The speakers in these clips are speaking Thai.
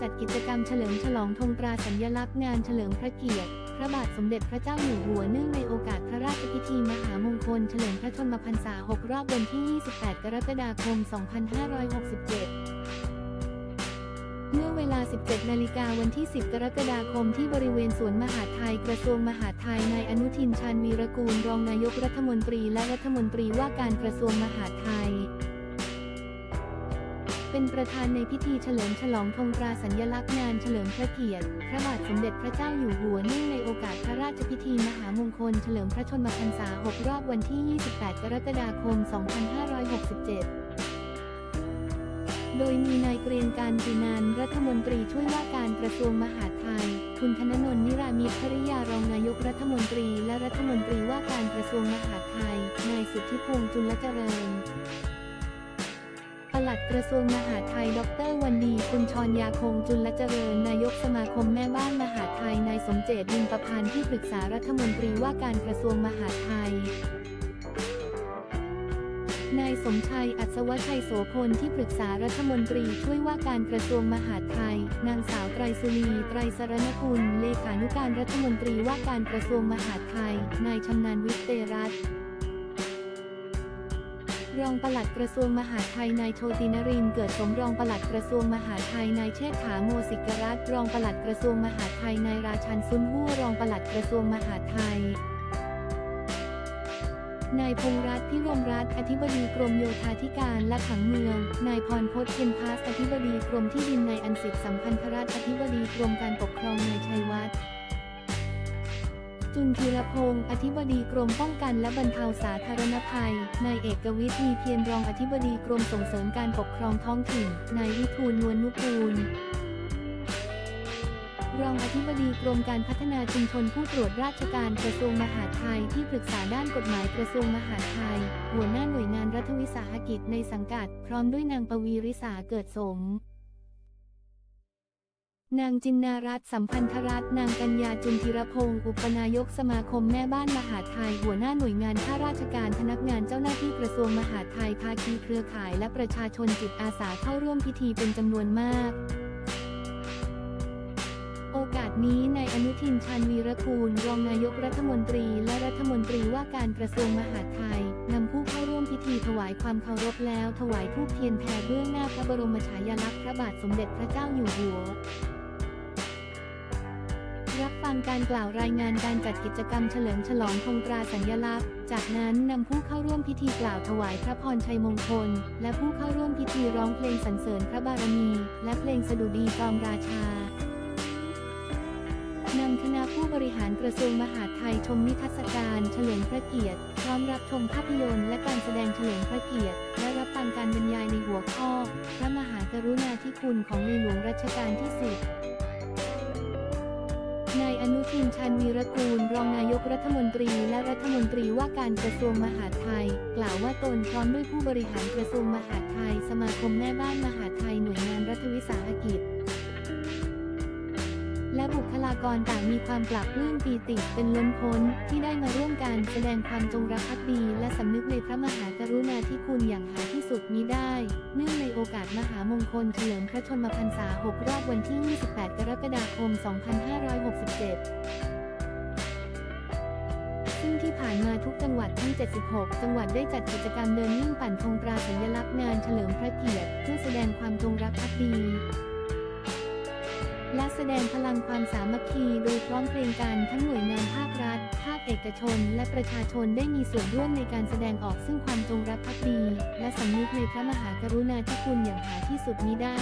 จัดกิจกรรมเฉลิมฉลองธงตราสัญลักษณ์งานเฉลิมพระเกียรติ พระบาทสมเด็จพระเจ้าอยู่หัวเนื่องในโอกาสพระราชพิธีมหามงคลเฉลิมพระชนมพรรษา 6 รอบวันที่ 28 กรกฎาคม 2567เมื่อเวลา 17 นาฬิกาวันที่ 10 กรกฎาคมที่บริเวณสวนมหาไทย กระทรวงมหาดไทย นายอนุทินชาญวีรกูล รองนายกรัฐมนตรีและรัฐมนตรีว่าการกระทรวงมหาดไทย เป็นประธานในพิธีเฉลิมฉลองธงตราสัญลักษณ์งานเฉลิมพระเกียรติ พระบาทสมเด็จพระเจ้าอยู่หัวเนื่องในโอกาสพระราชพิธีมหามงคลเฉลิมพระชนมพรรษา 6 รอบวันที่ 28 กรกฎาคม 2567โดยมีนายเกรียงการจีนันรัฐมนตรีช่วยว่าการกระทรวงมหาดไทย คุณธนนนท์นิรามิตภริยารองนายกรัฐมนตรี และรัฐมนตรีว่าการกระทรวงมหาดไทย นายสุทธิพงษ์จุลเจริญ ปลัดกระทรวงมหาดไทย ดรวันดี คุณชรยาคงจุลเจริญ นายกสมาคมแม่บ้านมหาดไทย นายสมเจตบินประพันธ์ที่ปรึกษารัฐมนตรีว่าการกระทรวงมหาดไทย นายสมชัย อัศวชัยโสพลที่ปรึกษารัฐมนตรีช่วยว่าการกระทรวงมหาดไทย นางสาวไตรสุรี ไตรสรณกุล เลขานุการรัฐมนตรีว่าการกระทรวงมหาดไทย นายชำนาญวิทย์เตรัตน์ รองปลัดกระทรวงมหาดไทยนายโชตินรินเกิดสมรองปลัดกระทรวงมหาดไทยนายเชษฐาโมสิกรัตน์รองปลัดกระทรวงมหาดไทยนายราชันซุนวู่รองปลัดกระทรวงมหาดไทยนายพงรัตน์พิรมรัตน์อธิบดีกรมโยธาธิการและผังเมือง นายพรพจน์เพ็ญพัสอธิบดีกรมที่ดินนายอันสิทธิสัมพันธรัตน์อธิบดีกรมการปกครองนายชัยวัฒน์ จุนธีรพงศ์อธิบดีกรมป้องกันและบรรเทาสาธารณภัย นายเอกวิทย์มีเพียรรองอธิบดีกรมส่งเสริมการปกครองท้องถิ่น นายวิทูลนวลนุกูล รองอธิบดีกรมการพัฒนาชุมชนผู้ตรวจราชการกระทรวงมหาดไทยที่ปรึกษาด้านกฎหมายกระทรวงมหาดไทย หัวหน้าหน่วยงานรัฐวิสาหกิจในสังกัด พร้อมด้วยนางปวีริษาเกิดสม นางจินนารัตสัมพันธรัตน์นางกัญญาจุนธิรพงศ์อุปนายกสมาคมแม่บ้านมหาไทย หัวหน้าหน่วยงานข้าราชการพนักงานเจ้าหน้าที่กระทรวงมหาดไทยภาคีเครือข่ายและประชาชนจิตอาสาเข้าร่วมพิธีเป็นจำนวนมาก โอกาสนี้นายอนุทินชาญวีรกูล รองนายกรัฐมนตรีและรัฐมนตรีว่าการกระทรวงมหาดไทยนำผู้เข้าร่วมพิธีถวายความเคารพแล้วถวายธูปเทียนแผ่เบื้องหน้าพระบรมฉายาลักษณ์พระบาทสมเด็จพระเจ้าอยู่หัว รับฟังการกล่าวรายงานการจัดกิจกรรมเฉลิมฉลองธงตราสัญลักษณ์ จากนั้นนำผู้เข้าร่วมพิธีกล่าวถวายพระพรชัยมงคล และผู้เข้าร่วมพิธีร้องเพลงสรรเสริญพระบารมี และเพลงสดุดีกอมราชานำคณะผู้บริหารกระทรวงมหาดไทยชมนิทรรศการเฉลิมพระเกียรติ พร้อมรับชมภาพยนตร์และการแสดงเฉลิมพระเกียรติ และรับฟังการบรรยายในหัวข้อ พระมหากรุณาธิคุณของในหลวงรัชกาลที่10 นายอนุทินชาญวีรกูล รองนายกรัฐมนตรีและรัฐมนตรีว่าการกระทรวงมหาดไทย กล่าวว่าตนพร้อมด้วยผู้บริหารกระทรวงมหาดไทย สมาคมแม่บ้านมหาดไทยหน่วยงานรัฐวิสาหกิจ บุคลากรต่างมีความปรับปลื้มปีติเป็นล้นพ้นที่ได้มาร่วมกันแสดงความจงรักภักดี และสำนึกในพระมหากรุณาธิคุณอย่างหาที่สุดมิได้ เนื่องในโอกาสมหามงคลเฉลิมพระชนมพรรษา 6 รอบวันที่ 28 กรกฎาคม 2567ซึ่งที่ผ่านมาทุกจังหวัดทั้ง 76 จังหวัดได้จัดกิจกรรมเดินยิ่งปั่นธงตราสัญลักษณ์งานเฉลิมพระเกียรติเพื่อแสดงความจงรักภักดี แสดงพลังความสามัคคีโดยพร้อมเพรียงกันทั้งหน่วยงานภาครัฐ ภาคเอกชน และประชาชนได้มีส่วนร่วมในการแสดงออกซึ่งความจงรักภักดี และสำนึกในพระมหากรุณาธิคุณอย่างหาที่สุดมิได้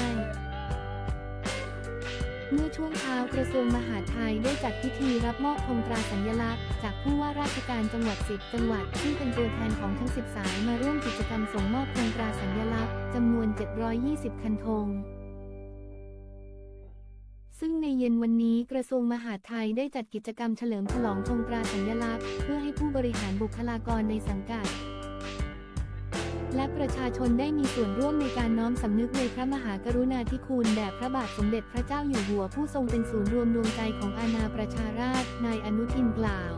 เมื่อช่วงเช้ากระทรวงมหาดไทยได้จัดพิธีรับมอบธงตราสัญลักษณ์ จากผู้ว่าราชการจังหวัด 10 จังหวัด ซึ่งเป็นตัวแทนของทั้ง 10 สายมาร่วมกิจกรรมส่งมอบธงตราสัญลักษณ์จำนวน 720 คันธง ซึ่งในเย็นวันนี้กระทรวงมหาดไทยได้จัดกิจกรรมเฉลิมฉลองธงตราสัญลักษณ์ เพื่อให้ผู้บริหารบุคลากรในสังกัด และประชาชนได้มีส่วนร่วมในการน้อมสำนึกในพระมหากรุณาธิคุณแด่พระบาทสมเด็จพระเจ้าอยู่หัวผู้ทรงเป็นศูนย์รวมดวงใจของอาณาประชาราษฎร์นายอนุทินกล่าว